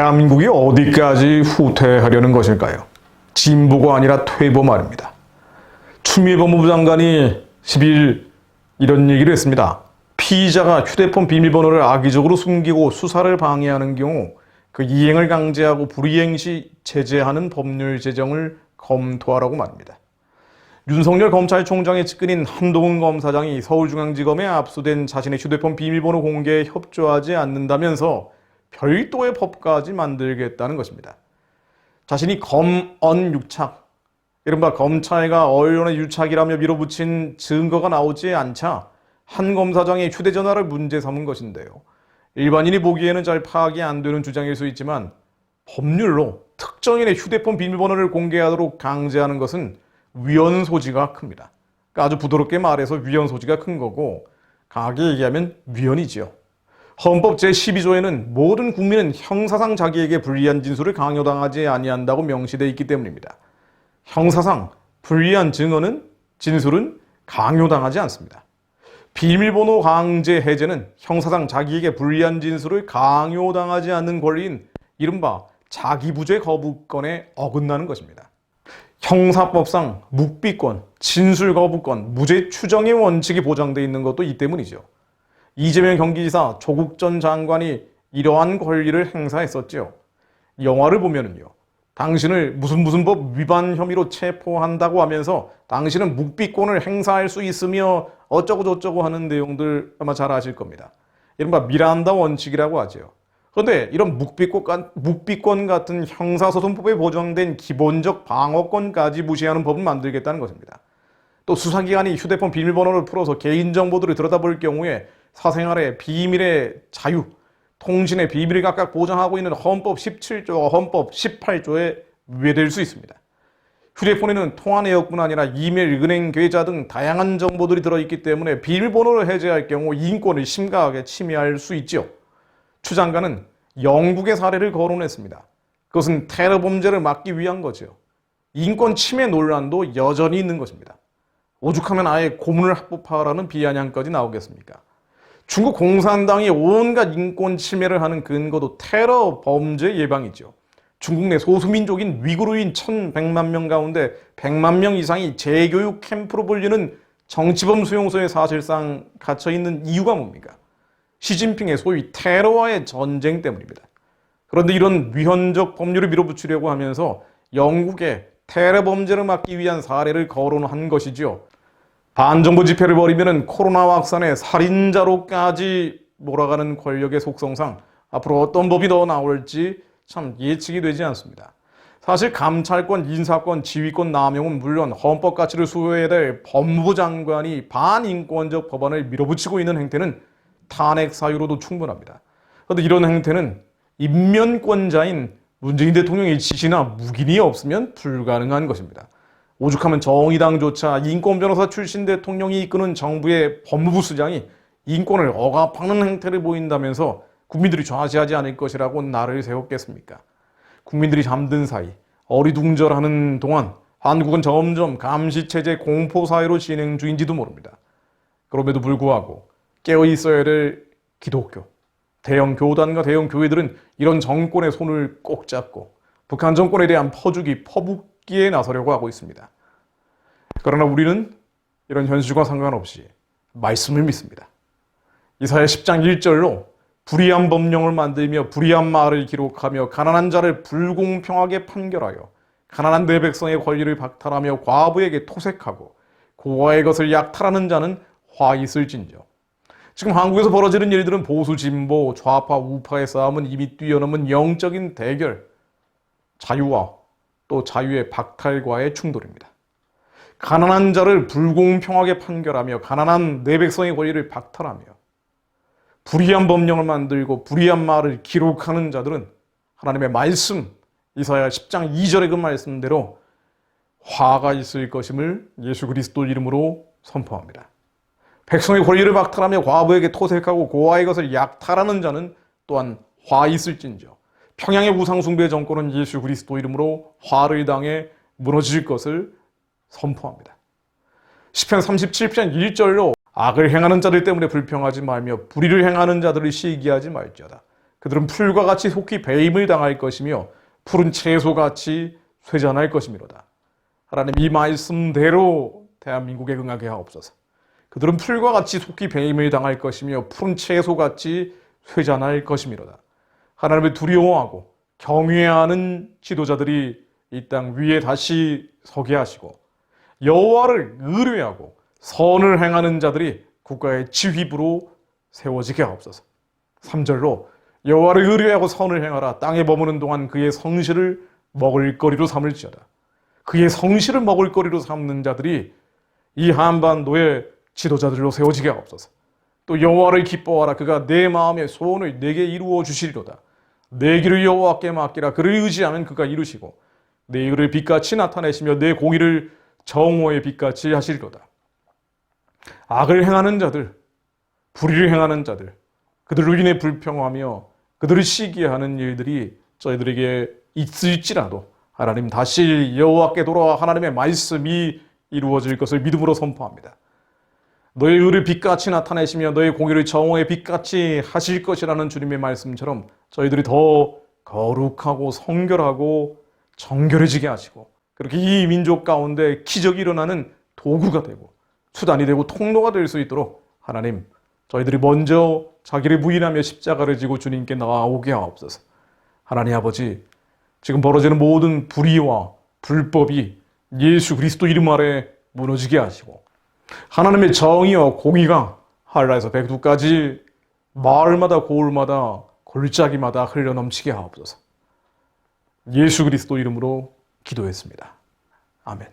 대한민국이 어디까지 후퇴하려는 것일까요? 진보가 아니라 퇴보 말입니다. 추미애 법무부 장관이 10일 이런 얘기를 했습니다. 피의자가 휴대폰 비밀번호를 악의적으로 숨기고 수사를 방해하는 경우 그 이행을 강제하고 불이행 시 제재하는 법률 제정을 검토하라고 말입니다. 윤석열 검찰총장의 측근인 한동훈 검사장이 서울중앙지검에 압수된 자신의 휴대폰 비밀번호 공개에 협조하지 않는다면서 별도의 법까지 만들겠다는 것입니다. 자신이 검언 유착, 이른바 검찰과 언론의 유착이라며 밀어붙인 증거가 나오지 않자 한 검사장이 휴대전화를 문제 삼은 것인데요. 일반인이 보기에는 잘 파악이 안 되는 주장일 수 있지만 법률로 특정인의 휴대폰 비밀번호를 공개하도록 강제하는 것은 위헌 소지가 큽니다. 그러니까 아주 부드럽게 말해서 위헌 소지가 큰 거고 강하게 얘기하면 위헌이지요. 헌법 제12조에는 모든 국민은 형사상 자기에게 불리한 진술을 강요당하지 아니한다고 명시되어 있기 때문입니다. 형사상 불리한 증언은 진술은 강요당하지 않습니다. 비밀번호 강제 해제는 형사상 자기에게 불리한 진술을 강요당하지 않는 권리인 이른바 자기부재 거부권에 어긋나는 것입니다. 형사법상 묵비권, 진술 거부권, 무죄 추정의 원칙이 보장되어 있는 것도 이 때문이죠. 이재명 경기지사 조국 전 장관이 이러한 권리를 행사했었죠. 영화를 보면은요. 당신을 무슨 무슨 법 위반 혐의로 체포한다고 하면서 당신은 묵비권을 행사할 수 있으며 어쩌고 저쩌고 하는 내용들 아마 잘 아실 겁니다. 이른바 미란다 원칙이라고 하죠. 그런데 이런 묵비권, 묵비권 같은 형사소송법에 보장된 기본적 방어권까지 무시하는 법을 만들겠다는 것입니다. 또 수사기관이 휴대폰 비밀번호를 풀어서 개인정보들을 들여다볼 경우에 사생활의 비밀의 자유, 통신의 비밀을 각각 보장하고 있는 헌법 17조와 헌법 18조에 위배될 수 있습니다. 휴대폰에는 통화 내역뿐 아니라 이메일, 은행 계좌 등 다양한 정보들이 들어있기 때문에 비밀번호를 해제할 경우 인권을 심각하게 침해할 수 있죠. 추 장관은 영국의 사례를 거론했습니다. 그것은 테러 범죄를 막기 위한 거죠. 인권 침해 논란도 여전히 있는 것입니다. 오죽하면 아예 고문을 합법화라는 비아냥까지 나오겠습니까? 중국 공산당이 온갖 인권 침해를 하는 근거도 테러 범죄 예방이죠. 중국 내 소수민족인 위구르인 1100만 명 가운데 100만 명 이상이 재교육 캠프로 불리는 정치범 수용소에 사실상 갇혀 있는 이유가 뭡니까? 시진핑의 소위 테러와의 전쟁 때문입니다. 그런데 이런 위헌적 법률을 밀어붙이려고 하면서 영국의 테러 범죄를 막기 위한 사례를 거론한 것이지요. 반정부 집회를 벌이면 코로나 확산의 살인자로까지 몰아가는 권력의 속성상 앞으로 어떤 법이 더 나올지 참 예측이 되지 않습니다. 사실 감찰권, 인사권, 지휘권 남용은 물론 헌법 가치를 수호해야 될 법무부 장관이 반인권적 법안을 밀어붙이고 있는 행태는 탄핵 사유로도 충분합니다. 그런데 이런 행태는 인면권자인 문재인 대통령의 지시나 묵인이 없으면 불가능한 것입니다. 오죽하면 정의당조차 인권 변호사 출신 대통령이 이끄는 정부의 법무부 수장이 인권을 억압하는 행태를 보인다면서 국민들이 좌지하지 않을 것이라고 나를 세웠겠습니까? 국민들이 잠든 사이 어리둥절하는 동안 한국은 점점 감시체제 공포사회로 진행 중인지도 모릅니다. 그럼에도 불구하고 깨어 있어야 될 기독교, 대형 교단과 대형 교회들은 이런 정권의 손을 꼭 잡고 북한 정권에 대한 퍼주기, 퍼붓 기에 나서려고 하고 있습니다. 그러나 우리는 이런 현실과 상관없이 말씀을 믿습니다. 이사야 10장 1절로 불의한 법령을 만들며 불의한 말을 기록하며 가난한 자를 불공평하게 판결하여 가난한 내 백성의 권리를 박탈하며 과부에게 토색하고 고아의 것을 약탈하는 자는 화 있을진저. 지금 한국에서 벌어지는 일들은 보수 진보 좌파 우파의 싸움은 이미 뛰어넘은 영적인 대결, 자유와 또 자유의 박탈과의 충돌입니다. 가난한 자를 불공평하게 판결하며 가난한 내 백성의 권리를 박탈하며 불의한 법령을 만들고 불의한 말을 기록하는 자들은 하나님의 말씀 이사야 10장 2절의 그 말씀대로 화가 있을 것임을 예수 그리스도 이름으로 선포합니다. 백성의 권리를 박탈하며 과부에게 토색하고 고아의 것을 약탈하는 자는 또한 화 있을진저 평양의 우상숭배 정권은 예수 그리스도 이름으로 화를 당해 무너질 것을 선포합니다. 10편 37편 1절로 악을 행하는 자들 때문에 불평하지 말며 불의를 행하는 자들을 시기하지 말지어다. 그들은 풀과 같이 속히 배임을 당할 것이며 푸른 채소같이 쇠잔할 것이미로다. 하나님 이 말씀대로 대한민국에 응하게 하옵소서. 그들은 풀과 같이 속히 배임을 당할 것이며 푸른 채소같이 쇠잔할 것이미로다. 하나님을 두려워하고 경외하는 지도자들이 이 땅 위에 다시 서게 하시고 여호와를 의뢰하고 선을 행하는 자들이 국가의 지휘부로 세워지게 하옵소서. 3절로 여호와를 의뢰하고 선을 행하라 땅에 머무는 동안 그의 성실을 먹을 거리로 삼을지어다. 그의 성실을 먹을 거리로 삼는 자들이 이 한반도의 지도자들로 세워지게 하옵소서. 또 여호와를 기뻐하라 그가 내 마음의 소원을 내게 이루어 주시리로다. 내 길을 여호와께 맡기라 그를 의지하면 그가 이루시고 내 일을 빛같이 나타내시며 내 공의를 정오의 빛같이 하시리로다. 악을 행하는 자들, 불의를 행하는 자들, 그들로 인해 불평하며 그들을 시기하는 일들이 저희들에게 있을지라도 하나님 다시 여호와께 돌아와 하나님의 말씀이 이루어질 것을 믿음으로 선포합니다. 너의 의를 빛같이 나타내시며 너의 공의를 정오의 빛같이 하실 것이라는 주님의 말씀처럼 저희들이 더 거룩하고 성결하고 정결해지게 하시고 그렇게 이 민족 가운데 기적이 일어나는 도구가 되고 수단이 되고 통로가 될 수 있도록 하나님 저희들이 먼저 자기를 부인하며 십자가를 지고 주님께 나아오게 하옵소서. 하나님 아버지 지금 벌어지는 모든 불의와 불법이 예수 그리스도 이름 아래 무너지게 하시고 하나님의 정의와 공의가 한라에서 백두까지 마을마다 고을마다 골짜기마다 흘러 넘치게 하옵소서. 예수 그리스도 이름으로 기도했습니다. 아멘.